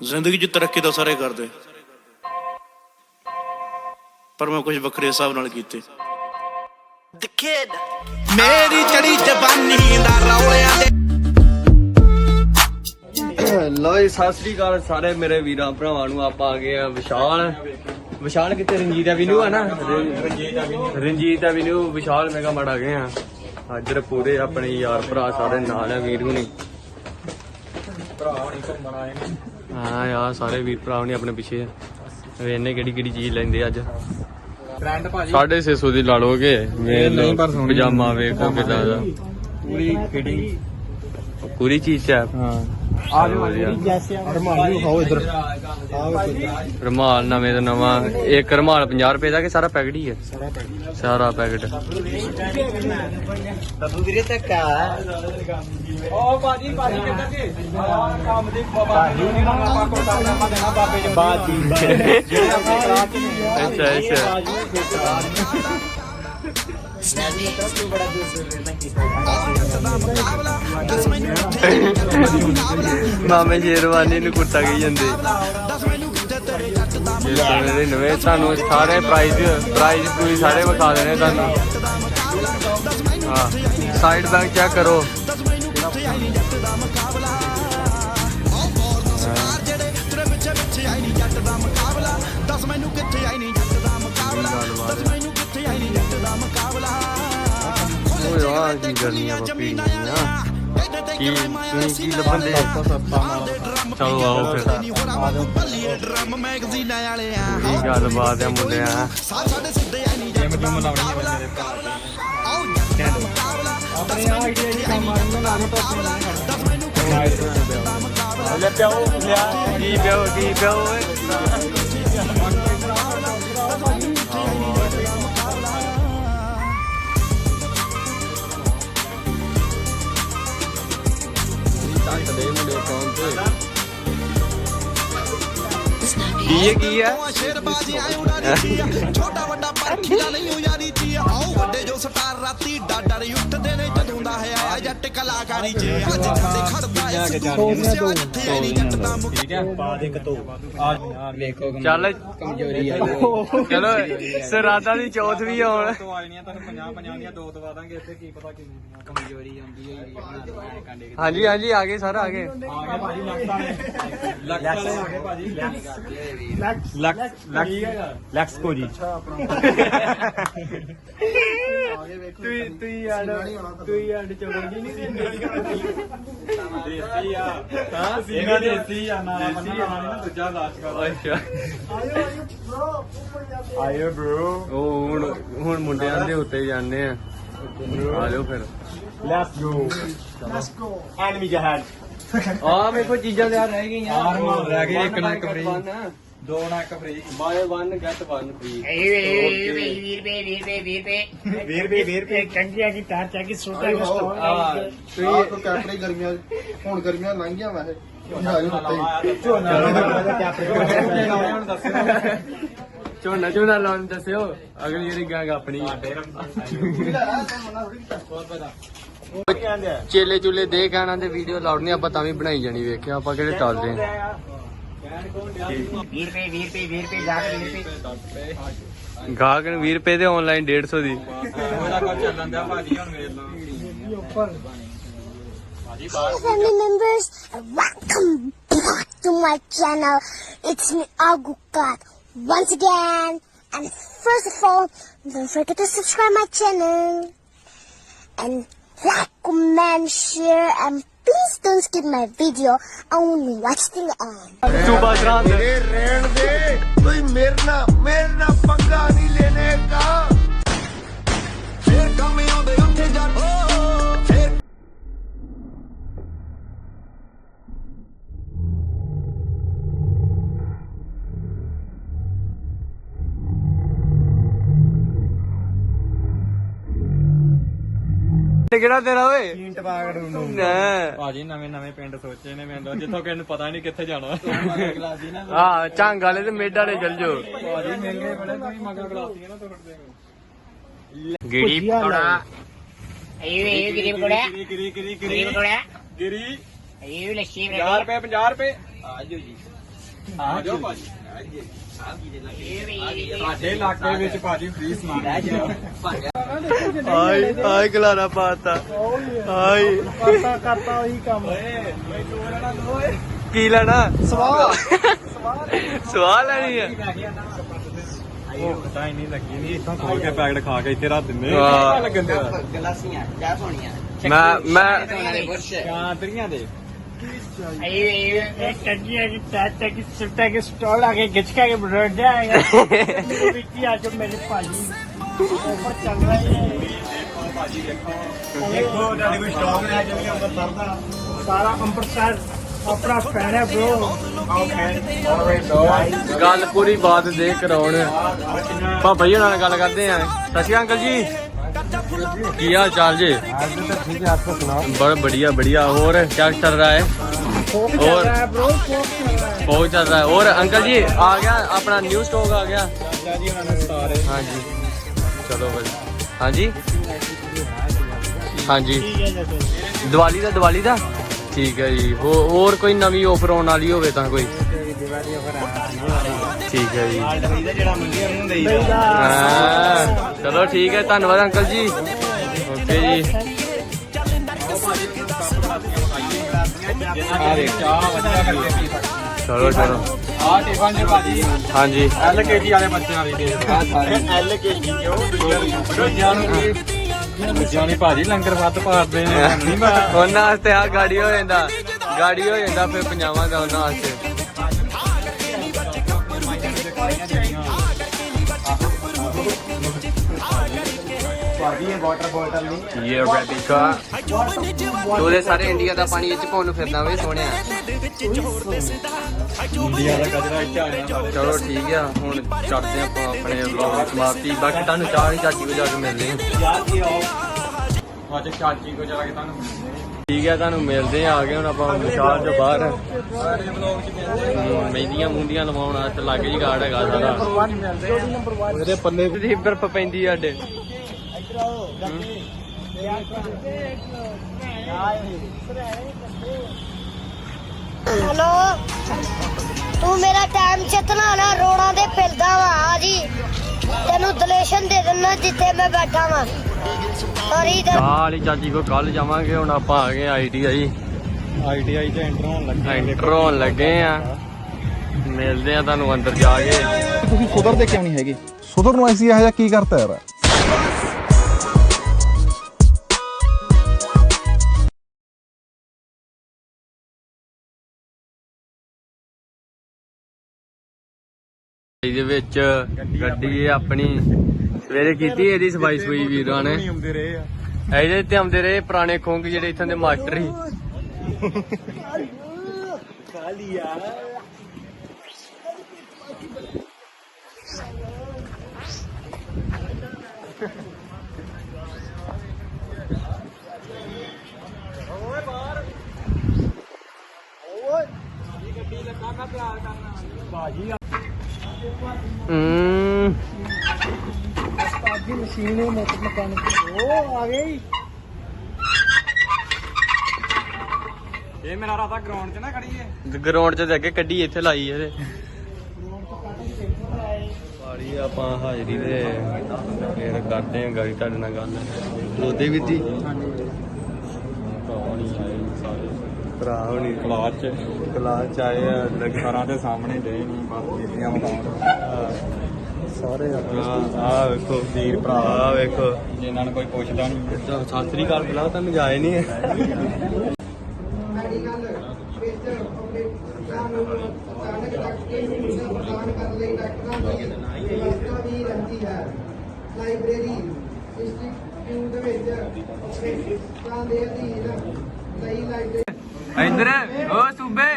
ਜ਼ਿੰਦਗੀ 'ਚ ਤਰੱਕੀ ਤਾਂ ਸਾਰੇ ਕਰਦੇ। ਪਰ ਮੈਂ ਕੁਝ ਵੱਖਰੇ ਹਿਸਾਬ ਨਾਲ ਕੀਤੇ। The kid. ਮੇਰੀ ਚੜੀ ਜਵਾਨੀ ਦਾ ਰੌਲਿਆਂ ਦੇ ਲੋ ਜੀ ਸਤਿ ਸ੍ਰੀ ਅਕਾਲ ਸਾਰੇ ਮੇਰੇ ਵੀਰਾਂ ਭਰਾਵਾਂ ਨੂੰ। ਆਪਾਂ ਆ ਗਏ ਆ ਵਿਸ਼ਾਲ। ਵਿਸ਼ਾਲ ਕਿਤੇ ਰਣਜੀਤ ਐਵੀਨਿਊ ਆ ਨਾ? ਰਣਜੀਤ ਐਵੀਨਿਊ ਵਿਸ਼ਾਲ ਮੇਗਾ ਮੜ ਆ ਗਏ ਆ। ਅੱਜ ਪੂਰੇ ਆਪਣੇ ਯਾਰ ਭਰਾ ਸਾਰੇ ਨਾਲ ਆ ਵੀਰ ਹੁਣੀ। ਹਾਂ ਯਾਰ ਸਾਰੇ ਵੀਰ ਭਰਾ ਹੁਣੀ ਆਪਣੇ ਪਿੱਛੇ ਆ। ਵੇਨੇ ਕਿਹੜੀ ਕਿਹੜੀ ਚੀਜ਼ ਲੈਂਦੇ ਅੱਜ? ਟ੍ਰੈਂਡ ਭਾਜੀ। 650 ਦੀ ਲਾ ਲੋਗੇ ਸੋਹਣੀ। ਪਜਾਮਾ ਵੇਖੋ ਕਿਦਾਂ ਦਾ। ਪੂਰੀ ਫਿਟਿੰਗ ਪੂਰੀ ਚੀਜ਼ ਹੈ। ਹਾਂ ਆ ਜਾਓ ਰਮਾਲੀ ਖਾਓ ਇਧਰ। ਰਮਾਲ ਨਵੇਂ ਤੋਂ ਨਵਾਂ। ਇੱਕ ਰਮਾਲ 50 ਰੁਪਏ ਦਾ ਕਿ ਸਾਰਾ ਪੈਕਟ ਹੀ ਹੈ? ਸਾਰਾ ਪੈਕਟ। ਵੀਰੇ ਤੱਕ ਆ ਉਹ ਭਾਜੀ ਭਾਜੀ ਕਿੱਧਰ ਜੀ ਕੰਮ ਦੀ ਭਾਜੀ ਨੇ ਆਪਾਂ ਕੋਲ ਤਾਂ ਆਪਾਂ ਦੇਣਾ ਬਾਬੇ ਜੀ ਬਾਜੀ। ਨੇ ਅੱਛਾ ਅੱਛਾ। ਮਾਮੇ ਸ਼ੇਰਵਾਨੀ ਨੂੰ ਕੁੱਤਾ ਕਹੀ ਜਾਂਦੇ। ਇਹ ਸਾਰੇ ਨਵੇਂ, ਤੁਹਾਨੂੰ ਸਾਰੇ ਪ੍ਰਾਈਜ਼ ਪ੍ਰਾਈਜ਼ ਪੂਰੀ ਸਾਰੇ ਵਿਖਾ ਦੇਣੇ ਤੁਹਾਨੂੰ। ਹਾਂ ਸਾਈਡ ਬੈਕ ਚੈੱਕ ਕਰੋ। ਉਹ ਯਾਰ ਕੀ ਕਰਨੀ ਆ ਬੱਪੀ ਕੀ ਤੁਸੀਂ ਕੀ ਲੱਭਣ ਚਲੋ ਆਓ ਫਿਰ। ਕੀ ਗੱਲਬਾਤ ਹੈ ਮੁੰਡਿਆ ਜਿਮ ਜੁਮ ਲਾਉਣੀ ਹੈ ਮੇਰੇ ਭਰਾ ਦੇ ਆਪਣੇ ਆਈਡੀਆ ਜੀ ਕੰਮ ਆਣ ਨੂੰ ਲਾਣੇ ਤੋਂ ਲੈ ਪਿਆਓ, ਲਿਆ। ਕੀ ਪਿਓ ਕੀ ਪਿਓ ਓਏ? ਕੀ ਹੈ ਕੀ ਹੈ ਛੋਟਾ ਵੱਡਾ ਪਰਖੀਦਾ ਨਹੀਂ ਉਹ ਕਲਾਕਾਰੀ ਚ ਅੱਜ ਜਾਂਦੇ ਖੜਦਾ ਇਸ ਦੂਸਿਆ ਜਿੱਥੇ ਆਈ ਨੀ ਜੱਟ ਦਾ ਠੀਕ ਹੈ। ਪਾ ਦੇ ਕਤੋ ਆ ਵੇਖੋ ਚੱਲ ਕਮਜ਼ੋਰੀ ਆ। ਚਲੋ ਸਰਾਦਾ ਦੀ ਚੌਥ ਵੀ ਆਉਣ ਤੋਂ ਆਈਆਂ ਤੁਹਾਨੂੰ 50 50 ਦੀਆਂ ਦੋ ਦਵਾ ਦਾਂਗੇ ਇੱਥੇ ਕੀ ਪਤਾ ਕਿੰਨੀ ਕਮਜ਼ੋਰੀ ਆਉਂਦੀ ਹੈ ਹਾਂਜੀ ਹਾਂਜੀ ਆ ਗਏ ਸਰ ਆ ਗਏ। ਆ ਗਏ ਭਾਜੀ ਲੱਖ ਵਾਲੇ। ਲੱਖ ਵਾਲੇ ਆ ਗਏ ਭਾਜੀ। ਲੱਖ ਲੱਖ ਲੱਖ ਲੱਖ ਕੋ ਜੀ। ਤੁਸੀਂ ਤੁਸੀਂ ਯਾਰ ਤੁਸੀਂ ਯਾਰ ਚੌਂਕੀ ਨਹੀਂ ਦੇਸੀ ਆ ਹਾਂ ਇਹਨਾਂ ਦੇਸੀ ਆ ਨਾ ਮੰਨਣਾ ਨਾ ਦੂਜਾ ਲਾਸ਼ ਕਰ ਅੱਛਾ ਆਇਓ ਬ్రో ਉਹ ਹੁਣ ਹੁਣ ਮੁੰਡਿਆਂ ਦੇ ਉੱਤੇ ਜਾਂਦੇ ਆ। ਆ ਜਾਓ ਫਿਰ। Let's go let's go enemy ਜਹਾਜ਼ ਆ ਵੇਖੋ ਚੀਜ਼ਾਂ ਤੇ ਆ ਰਹਿ ਗਈਆਂ। ਰਹਿ ਗਏ, ਇੱਕ ਨਾ ਇੱਕ one। ਦੋ ਨਾ ਇੱਕ ਫ੍ਰੀ ਬਾਏ 1 ਗੈਟ 1 ਫ੍ਰੀ ਵੀਰ ਪੇ ਵੀਰ ਪੇ ਵੀਰ ਪੇ 20 ਰੁਪਏ 20 ਰੁਪਏ ਕੰਡੀਆਂ ਦੀ ਤਾਰ ਚਾ ਕੇ ਸੋਟਾ ਕੇ ਸਟੋਰ ਆ ਆਹ ਤੁਸੀਂ ਕੋ ਕੈਪਰੀ ਗਰਮੀਆਂ ਹੁਣ ਗਰਮੀਆਂ ਲੰਘੀਆਂ ਵੈਸੇ ਹਾਈ ਉੱਤੇ ਝੋਨਾ ਹੁਣ ਦੱਸਿਓ। ਝੋਨਾ ਝੋਨਾ ਲਾਉਣ ਦੱਸਿਓ। ਅਗਲੀ ਵਾਰੀ ਗਾਂਗ ਆਪਣੀ। ਚੇਲੇ ਚੁਲੇ ਦੇ ਕਹਿਣਾ ਤੇ ਵੀਡੀਓ ਲਾਉਣੀ ਆਪਾਂ ਤਾਂ ਵੀ ਬਣਾਈ ਜਾਣੀ ਵੇਖਿਆ ਆਪਾਂ ਕਿਹੜੇ ਟਾਲਦੇ ਆ। ਵੀਰ ਪੇ ਵੀਰ ਪੇ ਵੀਰ ਪੇ ਜਾ ਕੇ ਵੀਰ ਪੇ ਗਾਹਕ ਨੂੰ 20 ਰੁਪਏ ਦੇ ਆਨਲਾਈਨ 150 ਦੀ ਉਹਦਾ ਕੁਝ ਚੱਲਣ ਦਿਆ ਭਾਜੀ ਹੁਣ ਵੇਖ ਲਓ family members, welcome back to my channel. It's me, Agukat, once again. And first of all, don't forget to subscribe my channel. And like, comment, share, and please don't skip my video. Only watch till the end. ਕਿਹੜਾ ਤੇਰਾ ਓਏ? Int ਪਾਗੜ ਨੂੰ ਨਾ ਭਾਜੀ ਨਵੇਂ ਨਵੇਂ ਪਿੰਡ ਸੋਚੇ ਨੇ ਮੈਨੂੰ ਜਿੱਥੋਂ ਕਿਸੇ ਨੂੰ ਪਤਾ ਨਹੀਂ ਕਿੱਥੇ ਜਾਣਾ। ਹਾਂ ਝੰਗ ਵਾਲੇ ਤੇ ਮੇਡ ਵਾਲੇ ਚੱਲ ਜਾਓ। ਭਾਜੀ ਮਹਿੰਗੇ ਬੜੇ ਤੁਸੀਂ ਮਗਰ ਗਲਾਸੀਆਂ ਨਾ ਤੋੜਦੇ ਗਿੜੀ ਪਕੌੜਾ। ਇਹ ਇਹ ਗਿਰੀ ਪਕੌੜਾ। ਗਿਰੀ ਗਿਰੀ ਗਿਰੀ ਗਿਰੀ। ਪਕੌੜਾ। ਗਿਰੀ। ਇਹ ਲੱਸੀ 50 ਰੁਪਏ 50 ਰੁਪਏ। ਆਜੋ ਜੀ। ਆ ਜਾਓ ਭਾਜੀ। ਸਾਡੇ ਇਲਾਕੇ ਵਿੱਚ ਭਾਜੀ ਫ੍ਰੀ ਸਮਾਨ ਆਈ ਆਈ ਗਲਾਰਾ ਪਾਤਾ। ਆਈ। ਕਰਤਾ ਕਰਤਾ ਉਹੀ ਕੰਮ। ਕੀ ਲੈਣਾ? ਸਵਾਲ ਸਵਾਲ ਲੈਣੀ ਆ। ਉਹ ਪਤਾ ਹੀ ਨਹੀਂ ਲੱਗੀ ਨਹੀਂ ਇੱਥੋਂ ਖੋਲ ਕੇ ਪੈਕਟ ਖਾ ਕੇ ਇੱਥੇ ਰੱਖ ਦਿੰਦੇ। ਲੱਗਣ ਦੇ ਗਲਾਸੀਆਂ ਚਾਹ ਪਾਉਣੀਆਂ। ਮੈਂ ਮੈਂ ਕਾਂਤਰੀਆਂ ਦੇ। एक टंकी है कि टाटा की सुट्टा के स्टॉल आके घिचका के बैठ जाएगा बिक्री आज मेरे पाजी ऊपर चल रही है ਦੇਖੋ ਤੁਹਾਡੀ ਕੋਈ ਸਟਾਕ ਲੈ ਚੱਲੀ ਅੰਮ੍ਰਿਤਸਰ ਦਾ सारा अमृतसर अपना फैन है ब्रो आओ फैन ਗੱਲ ਪੂਰੀ ਬਾਤ ਦੇ ਕਰਾਉਣ ਪਾਪਾ ਜੀ ਨਾਲ ਗੱਲ ਕਰਦੇ ਆ ਸਤਿ ਸ਼੍ਰੀ ਅਕਾਲ ਅੰਕਲ ਜੀ ਕੀ ਹਾਲ ਚਾਲ ਜੀ ठीक है आपको सुनाओ बड़ा बढ़िया बढ़िया और क्या चल रहा है फोक चल और रहा है ब्रो फोक चल रहा है बहुत चल रहा है और अंकल जी आ गया अपना न्यू स्टॉक आ गया ਚਾਚਾ ਜੀ ਉਹਨਾਂ ਨੇ ਸਾਰੇ हाँ जी चलो भाई हाँ जी हाँ जी ਦੀਵਾਲੀ ਦਾ ਦੀਵਾਲੀ ਦਾ ਠੀਕ ਹੈ ਜੀ ਹੋ- ਹੋਰ ਕੋਈ ਨਵੀਂ ਆਫਰ ਆਉਣ ਵਾਲੀ ਹੋਵੇ ਤਾਂ ਕੋਈ ਠੀਕ ਹੈ ਜੀ। ਜਿਹੜਾ ਮੰਗੀ ਉਹਨੂੰ ਦੇਈ ਹਾਂ, ਚਲੋ ਠੀਕ ਹੈ ਧੰਨਵਾਦ ਅੰਕਲ ਜੀ। ਓਕੇ ਜੀ। ਚਲੋ ਚਲੋ। ਆ ਟਿਫਨ ਜੀ ਭਾਜੀ। ਹਾਂਜੀ। ਐਲ ਕੇਜੀ ਵਾਲੇ ਬੱਚਿਆਂ ਲਈ ਦੇ ਆ ਸਾਰੇ। ਐਲ ਕੇਜੀ ਜੋ ਵੀ। ਦੂਜਿਆਂ ਨੇ ਭਾਜੀ ਲੰਗਰ ਵੱਧ ਪਾੜਦੇ ਨੇ ਨਹੀਂ ਉਹਨਾਂ ਵਾਸਤੇ ਆ ਗਾੜੀ ਹੋ ਜਾਂਦਾ। ਗਾੜੀ ਹੋ ਜਾਂਦਾ ਫਿਰ ਪੰਜਾਵਾਂ ਦਾ ਉਹਨਾਂ ਵਾਸਤੇ। ਭਾਜੀ ਇਹ ਵਾਟਰ ਬੋਟਲ ਨਹੀਂ ਇਹ ਰੈਬਿਕਾ ਤੂੰ ਦੇ ਸਾਰੇ ਇੰਡੀਆ ਦਾ ਪਾਣੀ ਵਿੱਚ ਪਾਉਣ ਨੂੰ ਫਿਰਦਾ ਵੇ ਸੋਹਣਿਆ। ਇੰਡੀਆ ਦਾ ਕਚਰਾ ਇੱਥੇ ਚਲੋ ਠੀਕ ਆ ਹੁਣ ਚੱਲਦੇ ਆਪਾਂ ਆਪਣੇ ਵਲੌਗ ਸਮਾਪਤੀ ਬਾਕੀ ਤੁਹਾਨੂੰ ਚਾਹ ਨਹੀਂ ਚਾਚੀ ਕੋ ਜਾ ਕੇ ਮਿਲਦੇ ਆ ਯਾਰ ਕੀ ਆਓ। ਅੱਜ ਚਾਚੀ ਕੋ ਚਲਾ ਕੇ ਤੁਹਾਨੂੰ ਮਿਲਦੇ ਠੀਕ ਆ ਤੁਹਾਨੂੰ ਮਿਲਦੇ ਆ ਆ ਗਏ ਹੁਣ ਆਪਾਂ ਵਿਸ਼ਾਲ ਤੋਂ ਬਾਹਰ। ਸਾਰੇ ਵਲੌਗ ਚ ਮਿਲਦੇ ਮਹਿੰਦੀਆਂ ਮੁੰਦੀਆਂ ਲਵਾਉਣ ਵਾਸਤੇ ਲਾਗੇ ਜੀ ਗਾਰਡ ਹੈਗਾ ਸਾਰਾ ਉਹਦੇ ਪੱਲੇ ਦੀ ਬਰਫ ਪੈਂਦੀ ਆ ਸਾਡੇ। ਹੈਲੋ? ਤੂੰ ਮੇਰਾ ਟਾਈਮ ਚਤਨਾ ਨਾ ਰੋਣਾ ਦੇ ਫਿਰਦਾ ਵਾ ਆ ਜੀ। ਤੈਨੂੰ ਦਲੇਸ਼ਨ ਦੇ ਦਿੰਦਾ ਜਿੱਥੇ ਮੈਂ ਬੈਠਾ ਵਾਂ। ਸੌਰੀ ਵਾਲੀ ਚਾਚੀ ਕੋ ਕੱਲ ਜਾਵਾਂਗੇ ਹੁਣ ਆਪਾਂ ਆ ਗਏ ਆਈਟੀਆਈ ਆਈਟੀਆਈ ਚ ਐਂਟਰ ਹੋਣ ਲੱਗਾ ਐਂਟਰ ਹੋਣ ਲੱਗੇ ਆ। ਮਿਲਦੇ ਆ ਤੁਹਾਨੂੰ ਅੰਦਰ ਜਾ ਕੇ। ਤੁਸੀਂ ਸੁਧਰਦੇ ਕਿਉਂ ਨਹੀਂ ਹੈਗੇ? ਸੁਧਰ ਨੂੰ ਐਸੀ ਇਹ ਜਿਹਾ ਕੀ ਕਰਤਾ ਯਾਰ? ਇਹਦੇ ਵਿੱਚ ਗੱਡੀ ਆਪਣੀ ਸਵੇਰੇ ਕੀਤੀ ਇਹਦੀ ਸਫ਼ਾਈ ਸਫੂਈ ਵੀਰਾਂ ਨੇ। ਇਹਦੇ ਤੇ ਆਉਂਦੇ ਰਹੇ ਪੁਰਾਣੇ ਖੁੰਗ ਜਿਹੜੇ ਇੱਥੋਂ ਦੇ ਮਾਸਟਰ ਸੀ। อืม ਦੀ। ਗਰਾਊਂਡ 'ਚ ਨਾ ਖੜੀਏ ਜਾ ਕੇ ਕੱਢੀ ਇੱਥੇ ਲਾਈ ਇਹਦੇ ਆਪਾਂ ਹਾਜ਼ਰੀ ਦੇ ਫੇਰ ਕਰਦੇ ਆਂ ਗਾੜੀ ਤੁਹਾਡੇ ਨਾਲ ਗੱਲ। ਲੋਦੇ ਵੀ ਜੀ? ਭਰਾ ਹੋਣੀ। ਕਲਾਸ 'ਚ ਕਲਾਸ ਚ ਆਏ ਆ ਘਰਾਂ ਦੇ ਸਾਹਮਣੇ ਦੇ ਨਹੀਂ ਬਸ ਬੀਬੀਆਂ ਮਕਾਉਣ ਸਾਰੇ ਆ। ਵੇਖੋ ਵੀਰ ਭਰਾ ਆ ਵੇਖੋ। ਜਿਨ੍ਹਾਂ ਨੂੰ ਕੋਈ ਪੁੱਛਦਾ ਨਹੀਂ ਸਤਿ ਸ੍ਰੀ ਅਕਾਲ ਬੁਲਾਓ ਤੁਹਾਨੂੰ ਜਾਏ ਨਹੀਂ ਲਾਇਬ੍ਰੇਰੀ ਇੰਸਟੀਚਿਊਟ ਵਿੱਚ ਪ੍ਰੋਫੈਸਰਾਂ ਦੇ ਅਧੀਨ ਲਈ ਇੰਦਰ ਓ ਸੂਬੇ।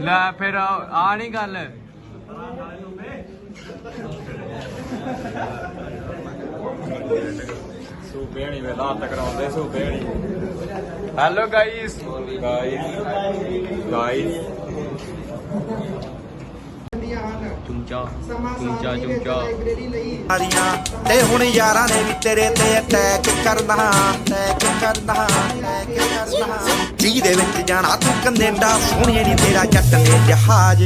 ਲੈ ਫਿਰ ਆ ਨਹੀਂ ਗੱਲ। ਸੂਬੇ ਨਹੀਂ ਵੇਲਾ ਹੱਥ ਕਰਾਉਂਦੇ ਸੂਬੇ ਨਹੀਂ। ਹੈਲੋ ਗਾਈਸ ਗਾਇਸ ਗਾਇਸ ਦੀਆਂ ਹਨ। ਚੁੰਚਾ ਸਮਾਂ ਚੁੰਚਾ ਸਾਥੀ ਵਿੱਚ ਚੁੰਚਾ। ਲਾਇਬ੍ਰੇਰੀ ਲਈ। ਸਾਰੀਆਂ ਤੇ ਹੁਣ ਯਾਰਾਂ ਨੇ ਵੀ ਤੇਰੇ ਤੇ ਅਟੈਕ ਕਰਨਾ ਅਟੈਕ ਕਰਨਾ ਅਟੈਕ ਕਰਨਾ। ਜਿਹਦੇ ਵਿੱਚ ਜਾਣਾ ਤੂੰ ਕੈਨੇਡਾ ਸੋਹਣੀਏ ਨੀ ਤੇਰਾ ਜੱਟ ਨੇ ਜਹਾਜ਼।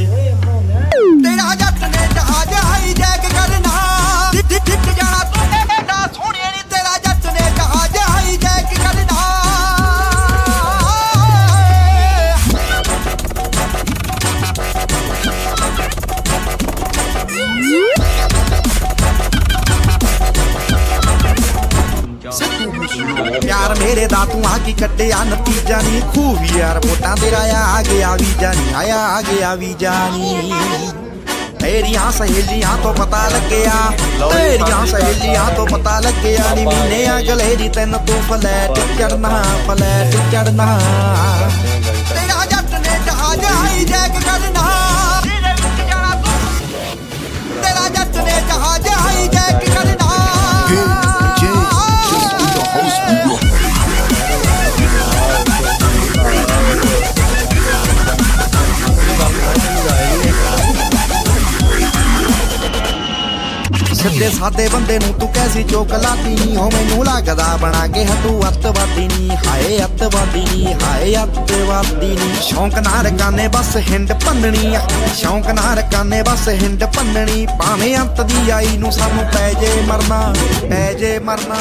ਤੇਰਾ ਜੱਟ ਨੇ ਜਹਾਜ਼ ਹਾਈਜੈਕ ਕਰਨਾ ਜਿੱਤ ਯਾਰ ਦਾ ਤੂੰ ਆ ਕੀ ਕੱਢਿਆ ਨਤੀਜਾ ਨਹੀਂ ਖੂਬ ਯਾਰ ਵੋਟਾਂ ਤੇਰਾ ਆ ਗਿਆ ਵੀਜ਼ਾ ਨਹੀਂ ਆਇਆ, ਆ ਗਿਆ ਵੀਜ਼ਾ ਨਹੀਂ ਤੇਰੀਆਂ ਸਹੇਲੀਆਂ ਤੋਂ ਪਤਾ ਲੱਗਿਆ। ਤੇਰੀਆਂ ਸਹੇਲੀਆਂ ਤੋਂ ਪਤਾ ਲੱਗਿਆ ਨੀ। ਮਹੀਨੇ ਅਗਲੇ ਦੀ ਤੈਨੂੰ ਤੂੰ ਫਲੈਟ ਚੜਨਾ ਫਲੈਟ ਚੜਨਾ ਸਿੱਧੇ ਸਾਦੇ ਬੰਦੇ ਨੂੰ ਤੂੰ ਕੈਸੀ ਚੋਕ ਲਾਤੀ ਨੀ? ਹੋ ਮੈਨੂੰ ਲੱਗਦਾ ਬਣਾ ਕੇ ਹਟੂ ਅੱਤਵਾਦੀ ਨੀ। ਹਾਏ ਅੱਤਵਾਦੀ ਨੀ ਹਾਏ ਅੱਤਵਾਦੀ ਨੀ। ਸ਼ੌਂਕ ਨਾ ਰਕਾਨੇ ਬਸ ਹਿੰਡ ਭੰਨਣੀ ਆ। ਸ਼ੌਂਕ ਨਾ ਰਕਾਨੇ ਬਸ ਹਿੰਡ ਭੰਨਣੀ। ਭਾਵੇਂ ਅੰਤ ਦੀ ਆਈ ਨੂੰ ਸਾਨੂੰ ਪੈ ਜੇ ਮਰਨਾ ਪੈ ਜੇ ਮਰਨਾ।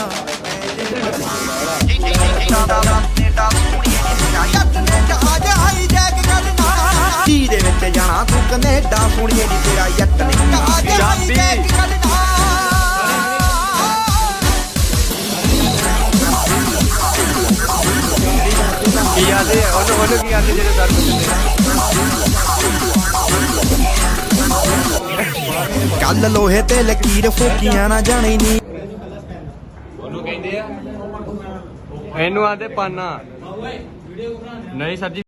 ਜਿਹਦੇ ਵਿੱਚ ਜਾਣਾ ਤੂੰ ਕੈਨੇਡਾ ਸੁਣੀਏ ਨੀ ਤੇਰਾ ਜੱਟ ਨੇ ਕਰਨਾ ਕੀ ਆਦੇ ਜਿਹੜੇ ਕੱਲ ਲੋਹੇ ਤੇ ਲਕੀਰ ਫੋਕੀਆਂ ਨਾ ਜਾਣੀ ਨੀ। ਉਹਨੂੰ ਕਹਿੰਦੇ ਆ ਇਹਨੂੰ ਆਦੇ ਪਾਨਾ। ਨਹੀਂ ਸਰ ਜੀ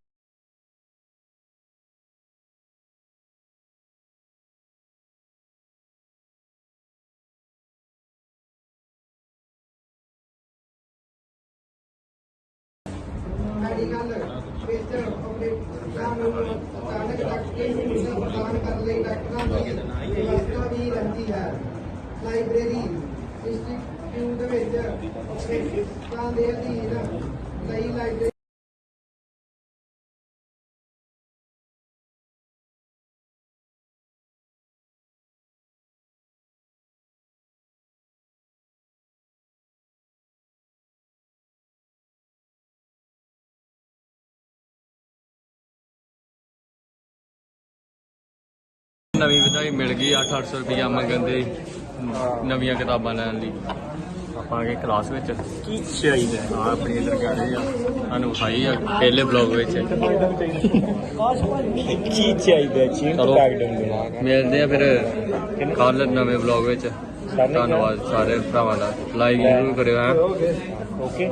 ਮੈਡੀਕਲ ਵਿੱਚ ਆਪਣੇ ਨੂੰ ਅਚਾਨਕ ਡਾਕਟਰੀ ਸੁਵਿਧਾ ਪ੍ਰਦਾਨ ਕਰਨ ਲਈ ਡਾਕਟਰਾਂ ਦੀ ਵਿਵਸਥਾ ਵੀ ਰਹਿੰਦੀ ਹੈ ਲਾਇਬ੍ਰੇਰੀ ਇੰਸਟੀਚਿਊਟ ਵਿੱਚ ਆਪਣੇ ਦੇ ਅਧੀਨ ਲਈ ਲਾਇਬ੍ਰੇਰੀ ਨਵੀਂ ਵਧਾਈ ਮਿਲ ਗਈ 8-800 ਰੁਪਇਆ ਮੰਗਣ ਦੇ। ਨਵੀਆਂ ਕਿਤਾਬਾਂ ਲੈਣ ਲਈ। ਆਪਾਂ ਗਏ ਕਲਾਸ ਵਿੱਚ। ਕੀ ਚਾਹੀਦਾ ਆ ਆਪਣੀ ਇਧਰ ਕਰ ਰਹੀ ਆ ਸਾਨੂੰ ਵਿਖਾਈ ਆ ਪਹਿਲੇ ਬਲੌਗ ਵਿੱਚ। ਕੀ ਚਾਹੀਦਾ ਚੀਨ ਚਲੋ ਮਿਲਦੇ ਆ ਫਿਰ ਕੱਲ ਨਵੇਂ ਬਲੌਗ ਵਿੱਚ। ਧੰਨਵਾਦ। ਸਾਰੇ ਭਰਾਵਾਂ ਦਾ। ਲਾਈਕ ਜ਼ਰੂਰ ਕਰਿਓ ਓਕੇ